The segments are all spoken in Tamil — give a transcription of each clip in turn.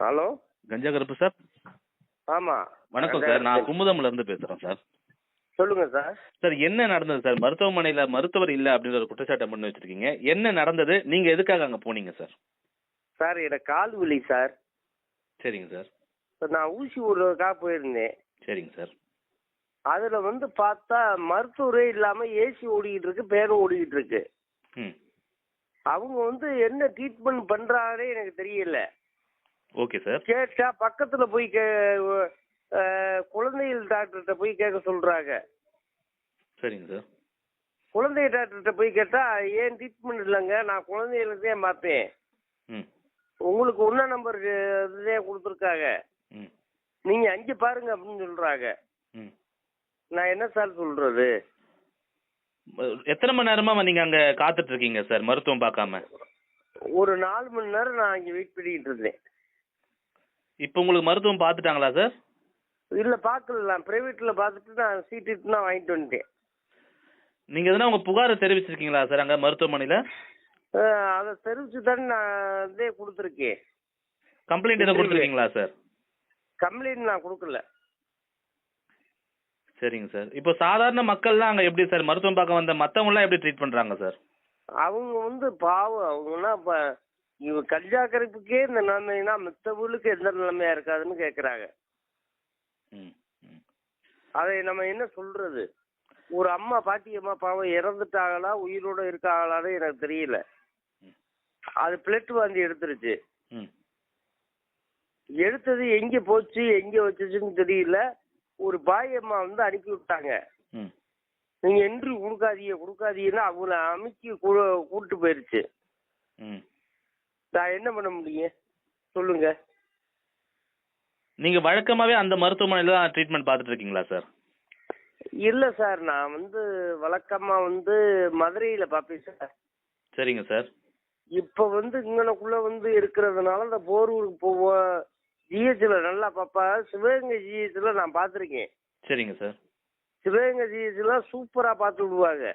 ஹலோ? கஞ்சா கருப்பு சார்? ஆமா. வணக்கம் சார். நான் குமுதம்ல இருந்து பேசுறேன் சார். சொல்லுங்க சார். சார் என்ன நடந்தது சார்? மருத்துவமனையில மருத்துவர் இல்ல அப்படின்ற ஒரு குற்றச்சாட்டை பண்ணி வச்சிருக்கீங்க. என்ன நடந்தது? நீங்க எதுக்காக அங்க போனீங்க சார்? சார் எனக்கு கால் வலி சார். சரிங்க சார். நான் ஊசி விடுறதுக்காக போயிருந்தேன். சரிங்க சார். அதுல வந்து பார்த்தா மருத்துவரே இல்லாம ஏசி ஓடிக்கிட்டு இருக்கு பேரும் ஓடிக்கிட்டு இருக்கு. அவங்க வந்து என்ன ட்ரீட்மெண்ட் பண்றாங்கன்னே எனக்கு தெரியல. ஓகே சார் கேட்டா பக்கத்துல போய் கே குழந்தைகள் டாக்டர்கிட்ட போய் கேட்க சொல்றாங்க. சரிங்க சார் குழந்தை டாக்டர்கிட்ட போய் கேட்டா ஏன் ட்ரீட்மெண்ட் இல்லைங்க? நான் குழந்தைகளுக்கு தான் பார்த்தேன் ம். உங்களுக்கு ஒன்னா நம்பர் இதே கொடுத்துருக்காங்க. நீங்க அங்கே பாருங்க அப்படின்னு சொல்றாங்க. நான் என்ன சார் சொல்றது? எத்தனை மணி நேரமா நீங்க அங்க காத்துட்டு இருக்கீங்க சார் மருத்துவம் பார்க்காம. ஒரு நாலு மணி நேரம் நான் அங்கே வெயிட் பண்ணிக்கிட்டு இருந்தேன். இப்போ உங்களுக்கு மருத்துவம் பார்த்துட்டாங்களா சார் இல்ல பார்க்கல. நான் பிரைவேட்ல பார்த்துட்டு நான் சீட்டு நான் வாங்கிட்டு வந்துட்டேன். நீங்க எதனா உங்க புகாரை தெரிவிச்சிருக்கீங்களா சார் அங்க மருத்துவமனையில? அஹ், அதை தெரிவிச்சு தானே நான் இதே கொடுத்துருக்கேன். கம்ப்ளைண்ட் எதுவும் கொடுத்துருக்கீங்களா சார் கம்ப்ளைண்ட் நான் கொடுக்கல. சரிங்க சார் இப்போ சாதாரண மக்கள்லாம் அங்க எப்படி சார் மருத்துவம் பார்க்க வந்த மத்தவங்கலாம் எப்படி ட்ரீட் பண்றாங்க சார் அவங்க வந்து பாவம். அவங்கன்னா இவ கஞ்சா கரைப்புக்கே இந்த நிலைமைனா மித்தவங்களுக்கு எந்த நிலைமையா இருக்காதுன்னு கேக்குறாங்க. அதை நம்ம என்ன சொல்றது? ஒரு அம்மா பாட்டி அம்மா பாவம் இறந்துட்டாங்களா உயிரோட இருக்காங்களான்னு எனக்கு தெரியல. அது பிளட் வாந்தி எடுத்துருச்சு. எடுத்தது எங்க போச்சு எங்க வச்சுச்சுன்னு தெரியல. ஒரு பாய் அம்மா வந்து அனுப்பி விட்டாங்க. நீங்க என்ட்ரி கொடுக்காதீங்க கொடுக்காதீங்கன்னா அவங்கள அமைக்கி கூ- கூட்டு போயிருச்சு. நான் என்ன பண்ண முடியும்? சொல்லுங்க. நீங்க வழக்கமாவே அந்த மருத்துவமனையில தான் ட்ரீட்மெண்ட் பார்த்துட்டு இருக்கீங்களா சார் இல்ல சார் நான் வந்து வழக்கமா வந்து மதுரையில பார்ப்பேன் சார் சரிங்க சார் இப்ப வந்து இங்கனக்குள்ள வந்து இருக்கிறதுனால இந்த போரூருக்கு போவோம் ஜிஹெச்ல நல்லா பாப்பா சிவகங்கை ஜிஹெச்ல நான் பார்த்துருக்கேன். சரிங்க சார் சிவகங்கை ஜிஹெச்ல சூப்பரா பார்த்து விடுவாங்க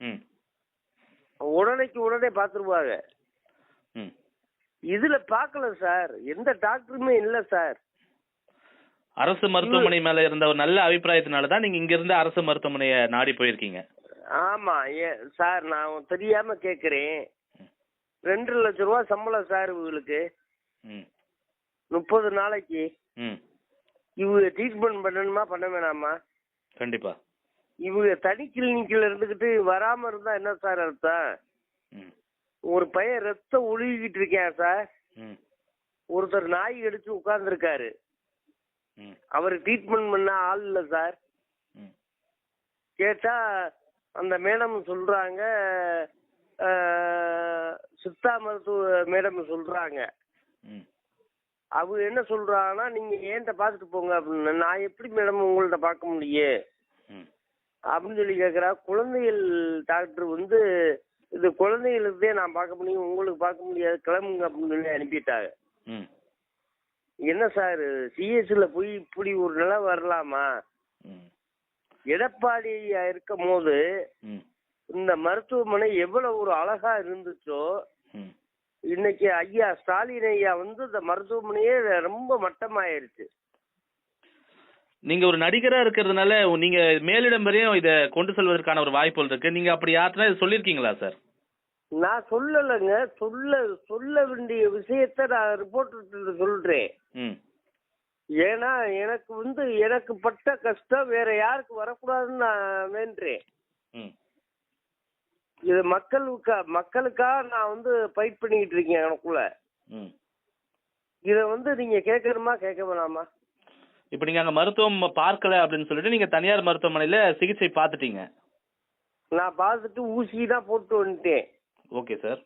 ம். உடனேக்கு உடனே பார்த்துருவாங்க. ம். இதுல பார்க்கல சார். எந்த டாக்டருமே இல்ல சார். அரசு மருத்துவமனை மேல இருந்த ஒரு நல்ல அபிப்பிராயத்தினால தான் நீங்க இங்க இருந்து அரசு மருத்துவமனையை நாடி போயிருக்கீங்க. ஆமா சார் நான் தெரியாம கேக்குறேன். ரெண்டு லட்ச ரூபா சம்பளம் சார் இவங்களுக்கு. முப்பது நாளைக்கு. ம். இவங்க ட்ரீட்மெண்ட் பண்ணணுமா பண்ண வேணாமா? கண்டிப்பா. இவங்க தனி கிளினிக்கில் இருந்துக்கிட்டு வராம இருந்தா என்ன சார் அர்த்தம்? ஒரு பையன் ரத்தம் ஒழுகிட்டு இருக்கேன் சார். ம். ஒருத்தர் நாய் கடிச்சு உட்கார்ந்துருக்காரு. அவர் ட்ரீட்மெண்ட் பண்ண ஆள் இல்லை சார். கேட்டா அந்த மேடம் சொல்றாங்க சித்தா மருத்துவ மேடம் சொல்றாங்க. அவங்க என்ன சொல்றாங்கன்னா நீங்க ஏன்ட்ட பார்த்துட்டு போங்க அப்படின்னு. நான் எப்படி மேடம் உங்கள்ட்ட பார்க்க முடியும்? அப்படின்னு சொல்லி கேட்குறா குழந்தைகள் டாக்டர் வந்து இது குழந்தைகளுக்கு நான் பார்க்க முடியும் உங்களுக்கு பார்க்க முடியாது கிளம்புங்க அப்படின்னு சொல்லி அனுப்பிட்டாங்க. என்ன சார் சிஎஸ்ல போய் இப்படி ஒரு நிலை வரலாமா? ம். எடப்பாடி இருக்கும் போது இந்த மருத்துவமனை எவ்வளவு ஒரு அழகா இருந்துச்சோ இன்னைக்கு ஐயா ஸ்டாலின் ஐயா வந்து இந்த மருத்துவமனையே ரொம்ப மட்டமாயிருச்சு. நீங்க ஒரு நடிகரா இருக்கிறதுனால நீங்க மேலிடம் வரையும் இத கொண்டு செல்வதற்கான ஒரு வாய்ப்புகள் இருக்கு. நீங்க அப்படி இதை சொல்லிருக்கீங்களா சார்? நான் சொல்லலைங்க. சொல்ல சொல்ல வேண்டிய விஷயத்த நான் ரிப்போர்ட்டர் சொல்றேன். ஏன்னா எனக்கு வந்து எனக்கு பட்ட கஷ்டம் வேற யாருக்கு வரக்கூடாதுன்னு நான் வேண்டுறேன் இது மக்களுக்கா மக்களுக்காக நான் வந்து ஃபைட் பண்ணிக்கிட்டு இருக்கேன் எனக்குள்ள. இதை வந்து நீங்க கேட்கணுமா கேட்க வேணாமா? இப்போ நீங்க அங்க மருத்துவம் பார்க்கல அப்படின்னு சொல்லிட்டு நீங்க தனியார் மருத்துவமனையில சிகிச்சை பார்த்துட்டீங்க. நான் பார்த்துட்டு ஊசி தான் போட்டு வந்துட்டேன். Okay sir.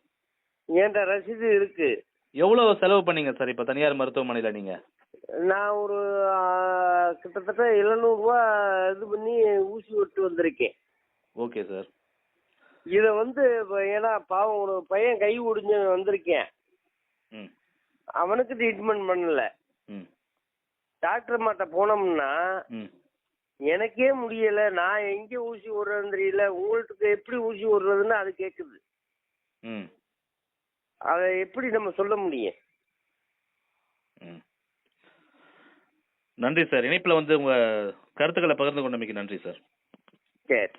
என்கிட்ட ரசீது இருக்கு. எவ்வளவு செலவு பண்ணீங்க சார் இப்போ தனியார் மருத்துவமனையில நீங்க? நான் ஒரு கிட்டத்தட்ட எழுநூறுவா இது பண்ணி ஊசி விட்டு வந்திருக்கேன். Okay sir. இதை வந்து இப்ப ஏன்னா பாவம் ஒரு பையன் கை ஒடிஞ்சு வந்திருக்கேன். ம். அவனுக்கு ட்ரீட்மெண்ட் பண்ணல. ம். டாக்டர் மாட்ட போனோம்னா எனக்கே முடியல. நான் எங்க ஊசி விடுறதுன்னு தெரியல. உங்களுக்கு எப்படி ஊசி விடுறதுன்னு அது கேக்குது. ம். அதை எப்படி நம்ம சொல்ல முடியும்? நன்றி சார். இணைப்புல வந்து உங்க கருத்துக்களை பகிர்ந்து கொண்டமைக்கு நன்றி சார். சரி.